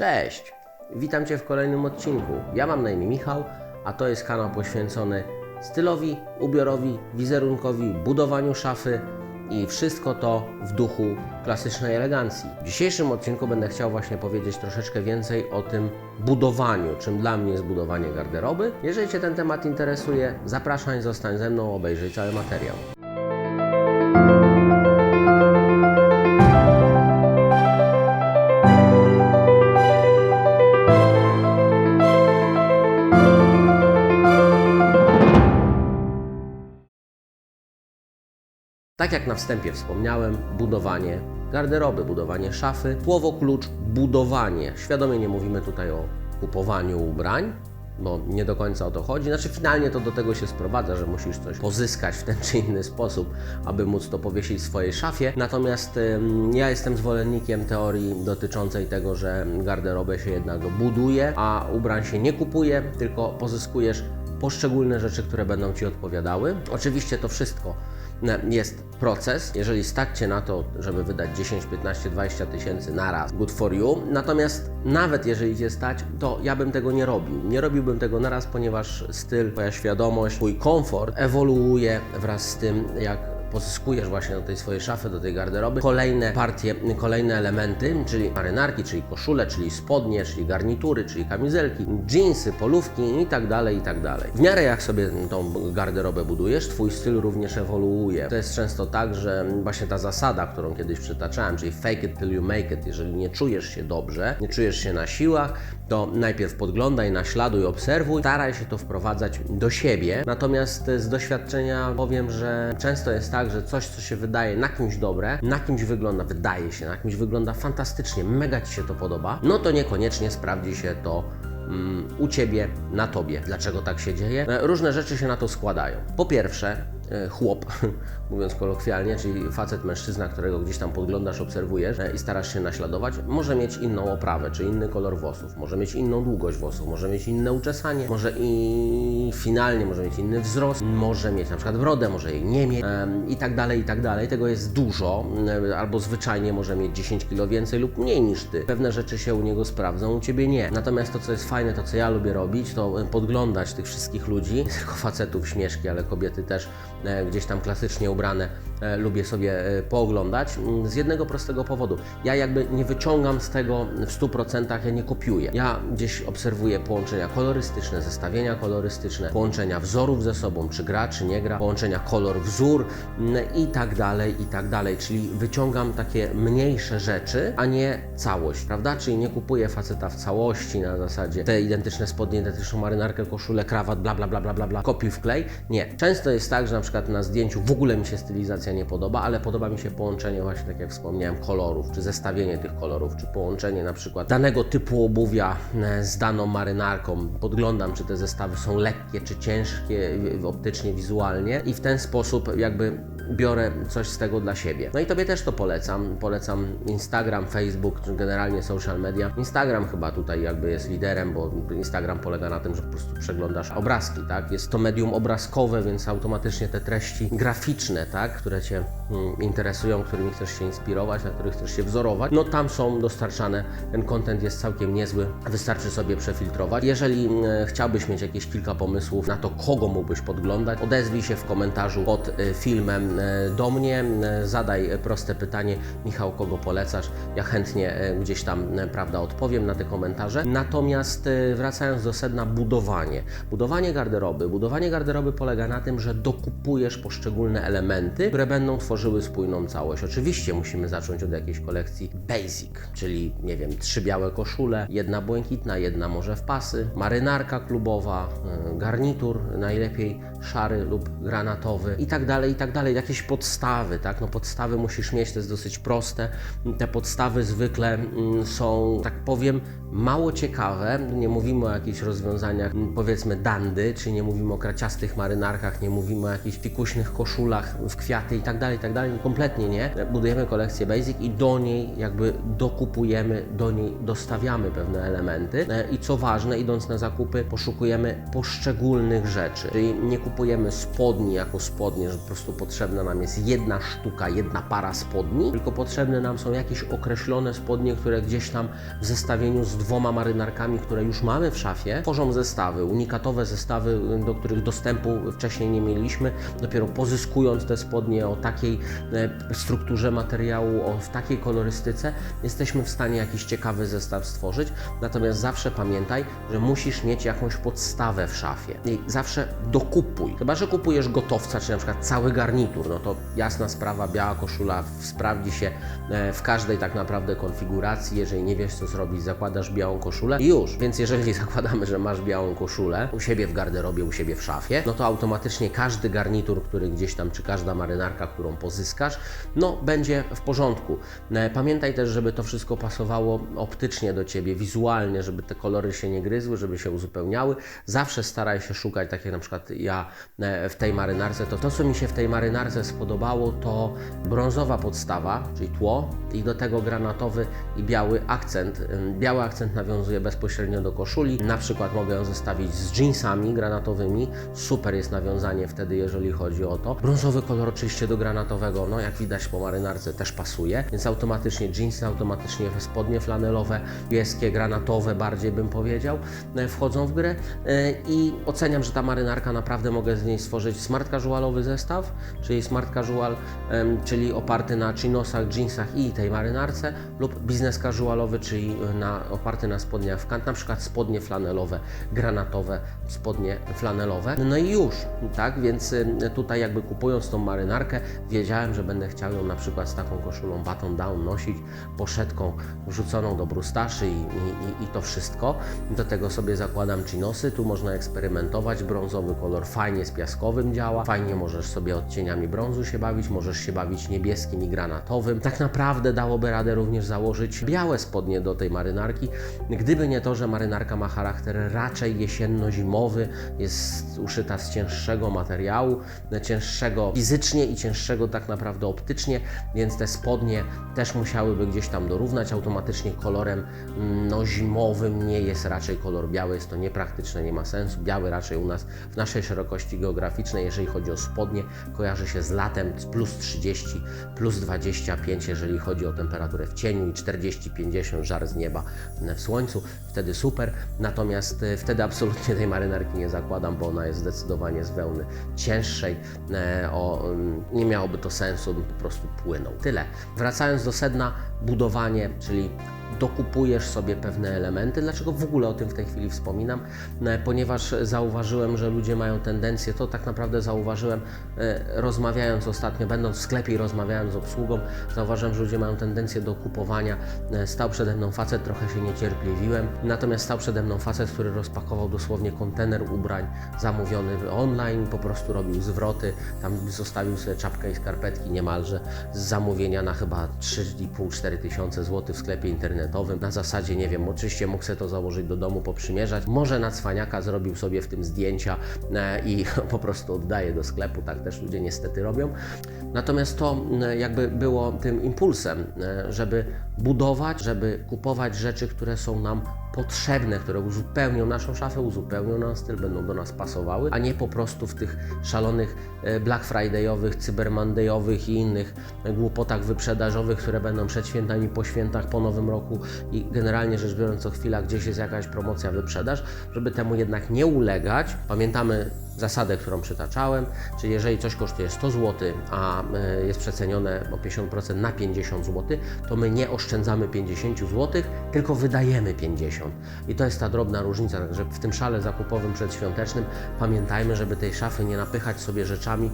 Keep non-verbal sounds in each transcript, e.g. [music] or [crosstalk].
Cześć! Witam Cię w kolejnym odcinku. Ja mam na imię Michał, a to jest kanał poświęcony stylowi, ubiorowi, wizerunkowi, budowaniu szafy i wszystko to w duchu klasycznej elegancji. W dzisiejszym odcinku będę chciał właśnie powiedzieć troszeczkę więcej o tym budowaniu, czym dla mnie jest budowanie garderoby. Jeżeli Cię ten temat interesuje, zapraszam, zostań ze mną, obejrzyj cały materiał. Tak jak na wstępie wspomniałem, budowanie garderoby, budowanie szafy, słowo klucz budowanie. Świadomie nie mówimy tutaj o kupowaniu ubrań, bo nie do końca o to chodzi. Znaczy, finalnie to do tego się sprowadza, że musisz coś pozyskać w ten czy inny sposób, aby móc to powiesić w swojej szafie. Natomiast ym, ja jestem zwolennikiem teorii dotyczącej tego, że garderobę się jednak buduje, a ubrań się nie kupuje, tylko pozyskujesz poszczególne rzeczy, które będą Ci odpowiadały. Oczywiście to wszystko jest proces. Jeżeli stać Cię na to, żeby wydać 10, 15, 20 tysięcy na raz, good for you. Natomiast nawet jeżeli Cię stać, to ja bym tego nie robił. Nie robiłbym tego na raz, ponieważ styl, Twoja świadomość, Twój komfort ewoluuje wraz z tym, jak pozyskujesz właśnie do tej swojej szafy, do tej garderoby kolejne partie, kolejne elementy, czyli marynarki, czyli koszule, czyli spodnie, czyli garnitury, czyli kamizelki, jeansy, polówki i tak dalej, i tak dalej. W miarę jak sobie tą garderobę budujesz, twój styl również ewoluuje. To jest często tak, że właśnie ta zasada, którą kiedyś przytaczałem, czyli fake it till you make it, jeżeli nie czujesz się dobrze, nie czujesz się na siłach, to najpierw podglądaj, naśladuj, obserwuj, staraj się to wprowadzać do siebie. Natomiast z doświadczenia powiem, że często jest tak, że coś, co się wydaje na kimś dobre, na kimś wygląda, wydaje się, na kimś wygląda fantastycznie, mega Ci się to podoba, no to niekoniecznie sprawdzi się to mm, u Ciebie, na Tobie. Dlaczego tak się dzieje? E, Różne rzeczy się na to składają. Po pierwsze, e, chłop, [laughs] mówiąc kolokwialnie, czyli facet, mężczyzna, którego gdzieś tam podglądasz, obserwujesz e, i starasz się naśladować, może mieć inną oprawę, czy inny kolor włosów, może mieć inną długość włosów, może mieć inne uczesanie, może i finalnie może mieć inny wzrost, może mieć na przykład brodę, może jej nie mieć i tak dalej, i tak dalej. Tego jest dużo, e, albo zwyczajnie może mieć 10 kilo więcej lub mniej niż ty. Pewne rzeczy się u niego sprawdzą, u ciebie nie. Natomiast to, co jest fajne, to co ja lubię robić, to e, podglądać tych wszystkich ludzi, nie tylko facetów śmieszki, ale kobiety też e, gdzieś tam klasycznie ubrane, e, lubię sobie e, pooglądać mm, z jednego prostego powodu. Ja jakby nie wyciągam z tego w 100%, ja nie kopiuję. Ja gdzieś obserwuję połączenia kolorystyczne, zestawienia kolorystyczne, połączenia wzorów ze sobą, czy gra, czy nie gra, połączenia kolor-wzór mm, i tak dalej, i tak dalej. Czyli wyciągam takie mniejsze rzeczy, a nie całość, prawda? Czyli nie kupuję faceta w całości na zasadzie te identyczne spodnie, identyczną marynarkę, koszulę, krawat, bla, bla, bla, bla, bla, bla, kopiuj wklej. Nie. Często jest tak, że na przykład na zdjęciu w ogóle mi się stylizacja nie podoba, ale podoba mi się połączenie właśnie, tak jak wspomniałem, kolorów, czy zestawienie tych kolorów, czy połączenie na przykład danego typu obuwia e, z daną marynarką. Podglądam, czy te zestawy są lekkie, czy ciężkie optycznie, wizualnie i w ten sposób jakby biorę coś z tego dla siebie. No i Tobie też to polecam. Polecam Instagram, Facebook, czy generalnie social media. Instagram chyba tutaj jakby jest liderem, bo Instagram polega na tym, że po prostu przeglądasz obrazki, tak? Jest to medium obrazkowe, więc automatycznie te treści graficzne, tak? Które Cię mm, interesują, którymi chcesz się inspirować, na których chcesz się wzorować, no tam są dostarczane. Ten content jest całkiem niezły. Wystarczy sobie przefiltrować. Jeżeli mm, chciałbyś mieć jakieś kilka pomysłów na to, kogo mógłbyś podglądać, odezwij się w komentarzu pod y, filmem e, do mnie, e, zadaj proste pytanie, Michał, kogo polecasz? Ja chętnie gdzieś tam, prawda, odpowiem na te komentarze. Natomiast wracając do sedna, budowanie. Budowanie garderoby. Budowanie garderoby polega na tym, że dokupujesz poszczególne elementy, które będą tworzyły spójną całość. Oczywiście musimy zacząć od jakiejś kolekcji basic, czyli, nie wiem, trzy białe koszule, jedna błękitna, jedna może w pasy, marynarka klubowa, e, garnitur, najlepiej szary lub granatowy i tak dalej, i tak dalej. Jakieś podstawy, tak? No podstawy musisz mieć, to jest dosyć proste. Te podstawy zwykle mm, są, tak powiem, mało ciekawe. Nie mówimy o jakichś rozwiązaniach, mm, powiedzmy, dandy, czy nie mówimy o kraciastych marynarkach, nie mówimy o jakichś fikuśnych koszulach w kwiaty i tak dalej, i tak. Kompletnie nie. Budujemy kolekcję basic i do niej jakby dokupujemy, do niej dostawiamy pewne elementy. E, I co ważne, idąc na zakupy, poszukujemy poszczególnych rzeczy. Czyli nie kupujemy spodni jako spodnie, że po prostu potrzebna nam jest jedna sztuka, jedna para spodni, tylko potrzebne nam są jakieś określone spodnie, które gdzieś tam w zestawieniu z dwoma marynarkami, które już mamy w szafie, tworzą zestawy, unikatowe zestawy, do których dostępu wcześniej nie mieliśmy. Dopiero pozyskując te spodnie o takiej e, strukturze materiału, o, w takiej kolorystyce, jesteśmy w stanie jakiś ciekawy zestaw stworzyć. Natomiast zawsze pamiętaj, że musisz mieć jakąś podstawę w szafie. I zawsze dokupuj. Chyba, że kupujesz gotowca, czy na przykład cały garnitur, no to jasna sprawa, biała koszula sprawdzi się e, w każdej tak naprawdę konfiguracji. Jeżeli nie wiesz co zrobić, zakładasz białą koszulę i już. Więc jeżeli [laughs] zakładamy, że masz białą koszulę u siebie w garderobie, u siebie w szafie, no to automatycznie każdy garnitur, który gdzieś tam, czy każda marynarka, którą pozyskasz, no będzie w porządku. E, Pamiętaj też, żeby to wszystko pasowało optycznie do Ciebie, wizualnie, żeby te kolory się nie gryzły, żeby się uzupełniały. Zawsze staraj się szukać, tak jak na przykład ja e, w tej marynarce, to to, co mi się w tej marynarce spodobało, to brązowa podstawa, czyli tło i do tego granatowy i biały akcent. Ym, Biały akcent nawiązuje bezpośrednio do koszuli, na przykład mogę ją zestawić z jeansami granatowymi, super jest nawiązanie wtedy, jeżeli chodzi o to. Brązowy kolor oczywiście do granatowego, no jak widać po marynarce też pasuje, więc automatycznie jeansy, automatycznie spodnie flanelowe, niebieskie, granatowe bardziej bym powiedział, e, wchodzą w grę. E, i oceniam, że ta marynarka naprawdę mogę z niej stworzyć smart casualowy zestaw, czyli smart casual, czyli oparty na chinosach, jeansach i tej marynarce lub biznes casualowy, czyli na, oparty na spodniach w kant, na przykład spodnie flanelowe, granatowe, spodnie flanelowe. No i już, tak, więc y, tutaj jakby kupując tą marynarkę, wiedziałem, że będę chciał ją na przykład z taką koszulą button down nosić, poszetką wrzuconą do brustaszy i, i- i to wszystko. Do tego sobie zakładam chinosy, tu można eksperymentować, brązowy kolor fajnie z piaskowym działa, fajnie możesz sobie odcieniami brązu się bawić, możesz się bawić niebieskim i granatowym. Tak naprawdę dałoby radę również założyć białe spodnie do tej marynarki, gdyby nie to, że marynarka ma charakter raczej jesienno-zimowy, jest uszyta z cięższego materiału, cięższego fizycznie i cięższego tak naprawdę optycznie, więc te spodnie też musiałyby gdzieś tam dorównać automatycznie kolorem no, zimowym, nie jest raczej kolor biały, jest to niepraktyczne, nie ma sensu. Biały raczej u nas w naszej szerokości geograficznej, jeżeli chodzi o spodnie, kojarzy się z latem z plus 30, plus 25, jeżeli chodzi o temperaturę w cieniu i 40-50 żar z nieba w słońcu, wtedy super. Natomiast e, wtedy absolutnie tej marynarki nie zakładam, bo ona jest zdecydowanie z wełny cięższej. E, o, mm, nie miałoby to sensu, bym po prostu płynął. Tyle. Wracając do sedna, budowanie, czyli dokupujesz sobie pewne elementy. Dlaczego w ogóle o tym w tej chwili wspominam? E, Ponieważ zauważyłem, że ludzie mają tendencję, to tak naprawdę zauważyłem, e, rozmawiając ostatnio, będąc w sklepie i rozmawiając z obsługą, zauważyłem, że ludzie mają tendencję do kupowania. E, Stał przede mną facet, trochę się niecierpliwiłem, natomiast stał przede mną facet, który rozpakował dosłownie kontener ubrań zamówiony online, po prostu robił zwroty, tam zostawił sobie czapkę i skarpetki niemalże z zamówienia na chyba 3,5-4 tysiące złotych w sklepie internetowym. Na zasadzie, nie wiem, oczywiście mógł sobie to założyć do domu, poprzymierzać. Może na cwaniaka zrobił sobie w tym zdjęcia e, i [laughs] po prostu oddaje do sklepu, tak też ludzie niestety robią. Natomiast to e, jakby było tym impulsem, e, żeby budować, żeby kupować rzeczy, które są nam potrzebne, które uzupełnią naszą szafę, uzupełnią nasz styl, będą do nas pasowały, a nie po prostu w tych szalonych e, Black Friday'owych, Cyber Monday'owych i innych e, głupotach wyprzedażowych, które będą przed świętami, po świętach, po Nowym Roku i generalnie rzecz biorąc co chwila gdzieś jest jakaś promocja, wyprzedaż, żeby temu jednak nie ulegać. Pamiętamy zasadę, którą przytaczałem, czyli jeżeli coś kosztuje 100 zł, a e, jest przecenione o 50% na 50 zł, to my nie oszczędzamy 50 zł, tylko wydajemy 50. I to jest ta drobna różnica, także w tym szale zakupowym przedświątecznym pamiętajmy, żeby tej szafy nie napychać sobie rzeczami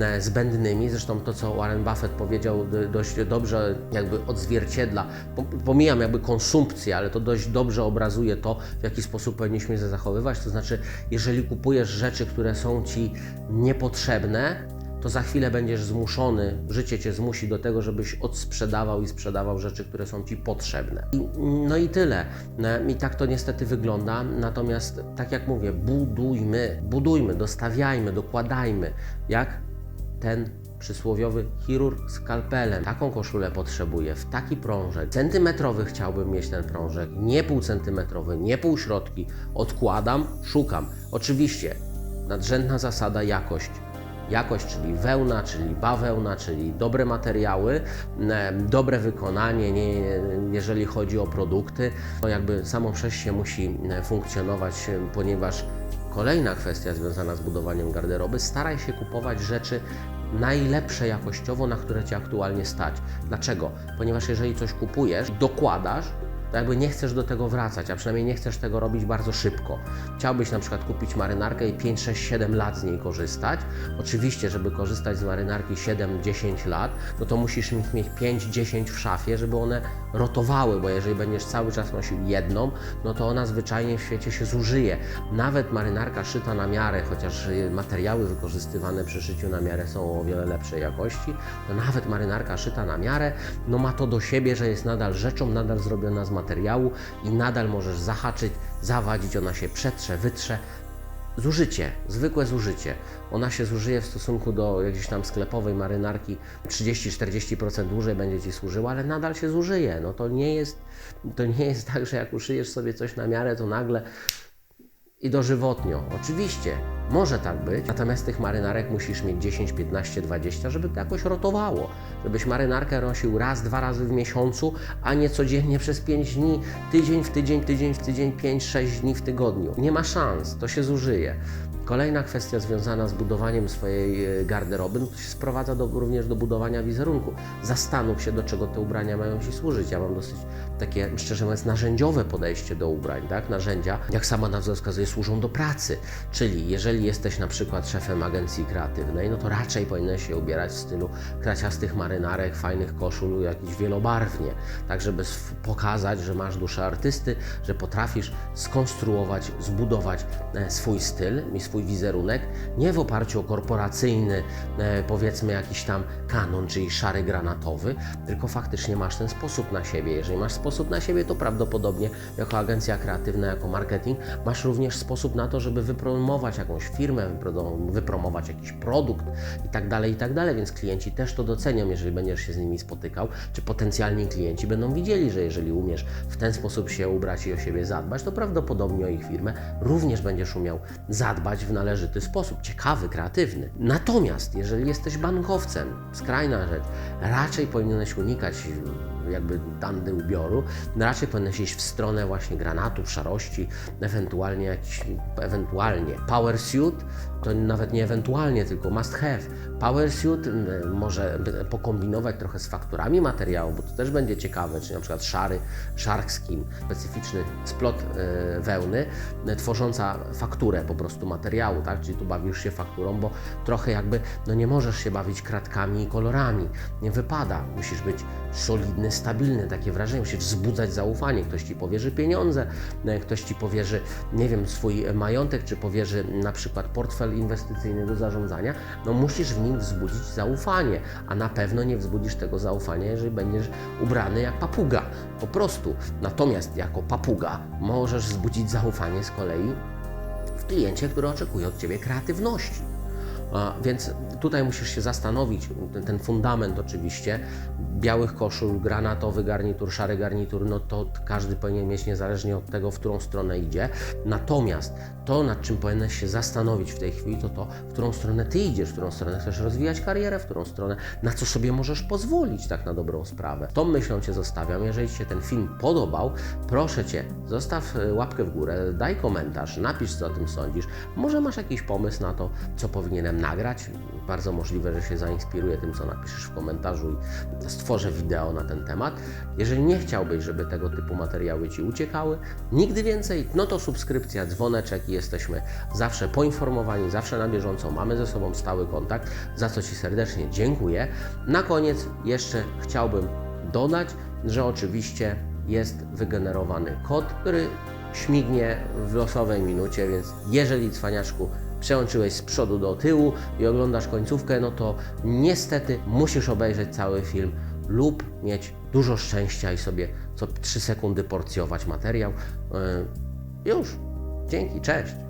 e, zbędnymi. Zresztą to, co Warren Buffett powiedział, dość dobrze jakby odzwierciedla, po- pomijam jakby konsumpcję, ale to dość dobrze obrazuje to, w jaki sposób powinniśmy się zachowywać. To znaczy, jeżeli kupujesz rzeczy, które są Ci niepotrzebne, to za chwilę będziesz zmuszony, życie Cię zmusi do tego, żebyś odsprzedawał i sprzedawał rzeczy, które są Ci potrzebne. I, no i tyle. E, I tak to niestety wygląda. Natomiast, tak jak mówię, budujmy, budujmy, dostawiajmy, dokładajmy. Jak ten przysłowiowy chirurg skalpelem. Taką koszulę potrzebuję, w taki prążek. Centymetrowy chciałbym mieć ten prążek, nie półcentymetrowy, nie półśrodki. Odkładam, szukam. Oczywiście, nadrzędna zasada jakość. jakość, czyli wełna, czyli bawełna, czyli dobre materiały, dobre wykonanie, nie, jeżeli chodzi o produkty, to jakby samo przez się musi funkcjonować, ponieważ kolejna kwestia związana z budowaniem garderoby, staraj się kupować rzeczy najlepsze jakościowo, na które Cię aktualnie stać. Dlaczego? Ponieważ jeżeli coś kupujesz, dokładasz, to jakby nie chcesz do tego wracać, a przynajmniej nie chcesz tego robić bardzo szybko. Chciałbyś na przykład kupić marynarkę i 5, 6, 7 lat z niej korzystać. Oczywiście, żeby korzystać z marynarki 7, 10 lat, no to musisz mieć 5, 10 w szafie, żeby one rotowały, bo jeżeli będziesz cały czas nosił jedną, no to ona zwyczajnie w świecie się zużyje. Nawet marynarka szyta na miarę, chociaż materiały wykorzystywane przy szyciu na miarę są o wiele lepszej jakości, to nawet marynarka szyta na miarę, no ma to do siebie, że jest nadal rzeczą, nadal zrobiona z materiału i nadal możesz zahaczyć, zawadzić, ona się przetrze, wytrze. Zużycie, zwykłe zużycie. Ona się zużyje w stosunku do jakiejś tam sklepowej marynarki 30-40% dłużej będzie Ci służyła, ale nadal się zużyje. No to nie jest, to nie jest tak, że jak uszyjesz sobie coś na miarę, to nagle i dożywotnio. Oczywiście, może tak być, natomiast tych marynarek musisz mieć 10, 15, 20, żeby to jakoś rotowało. Żebyś marynarkę nosił raz, dwa razy w miesiącu, a nie codziennie przez 5 dni, tydzień w tydzień, tydzień w tydzień, 5, 6 dni w tygodniu. Nie ma szans, to się zużyje. Kolejna kwestia związana z budowaniem swojej e, garderoby no to się sprowadza do, również do budowania wizerunku. Zastanów się, do czego te ubrania mają Ci służyć. Ja mam dosyć takie, szczerze mówiąc, narzędziowe podejście do ubrań. Tak? Narzędzia, jak sama nazwa wskazuje, służą do pracy. Czyli jeżeli jesteś na przykład szefem agencji kreatywnej, no to raczej powinieneś się ubierać w stylu kraciastych marynarek, fajnych koszul, jakiś wielobarwnie, tak żeby pokazać, że masz duszę artysty, że potrafisz skonstruować, zbudować e, swój styl i swój wizerunek, nie w oparciu o korporacyjny, e, powiedzmy jakiś tam kanon, czyli szary granatowy, tylko faktycznie masz ten sposób na siebie. Jeżeli masz sposób na siebie, to prawdopodobnie jako agencja kreatywna, jako marketing, masz również sposób na to, żeby wypromować jakąś firmę, wypro- wypromować jakiś produkt i tak dalej, i tak dalej, więc klienci też to docenią, jeżeli będziesz się z nimi spotykał, czy potencjalni klienci będą widzieli, że jeżeli umiesz w ten sposób się ubrać i o siebie zadbać, to prawdopodobnie o ich firmę również będziesz umiał zadbać w należyty sposób, ciekawy, kreatywny. Natomiast jeżeli jesteś bankowcem, skrajna rzecz, raczej powinieneś unikać jakby dandy ubioru, no raczej powinieneś iść w stronę właśnie granatów, szarości, ewentualnie jakiś, ewentualnie power suit, to nawet nie ewentualnie, tylko must have. Power suit może pokombinować trochę z fakturami materiału, bo to też będzie ciekawe, czy na przykład szary shark skin, specyficzny splot e, wełny, e, tworząca fakturę po prostu materiału, tak? Czyli tu bawisz się fakturą, bo trochę jakby, no nie możesz się bawić kratkami i kolorami. Nie wypada. Musisz być solidny, stabilny, takie wrażenie, musisz wzbudzać zaufanie. Ktoś ci powierzy pieniądze, e, ktoś ci powierzy, nie wiem, swój majątek, czy powierzy na przykład portfel inwestycyjny do zarządzania, no musisz w nim wzbudzić zaufanie, a na pewno nie wzbudzisz tego zaufania, jeżeli będziesz ubrany jak papuga. Po prostu. Natomiast jako papuga możesz wzbudzić zaufanie z kolei w kliencie, który oczekuje od Ciebie kreatywności. Więc tutaj musisz się zastanowić, ten, ten fundament oczywiście, białych koszul, granatowy garnitur, szary garnitur, no to każdy powinien mieć niezależnie od tego, w którą stronę idzie. Natomiast to, nad czym powinieneś się zastanowić w tej chwili, to to, w którą stronę Ty idziesz, w którą stronę chcesz rozwijać karierę, w którą stronę, na co sobie możesz pozwolić tak na dobrą sprawę. Tą myślą Cię zostawiam. Jeżeli Ci się ten film podobał, proszę Cię, zostaw e, łapkę w górę, daj komentarz, napisz co o tym sądzisz. Może masz jakiś pomysł na to, co powinienem nagrać. Bardzo możliwe, że się zainspiruję tym, co napiszesz w komentarzu i stworzę wideo na ten temat. Jeżeli nie chciałbyś, żeby tego typu materiały Ci uciekały, nigdy więcej, no to subskrypcja, dzwoneczek i jesteśmy zawsze poinformowani, zawsze na bieżąco, mamy ze sobą stały kontakt, za co Ci serdecznie dziękuję. Na koniec jeszcze chciałbym dodać, że oczywiście jest wygenerowany kod, który śmignie w losowej minucie, więc jeżeli cwaniaczku przełączyłeś z przodu do tyłu i oglądasz końcówkę, no to niestety musisz obejrzeć cały film lub mieć dużo szczęścia i sobie co 3 sekundy porcjować materiał. Yy, Już. Dzięki, cześć.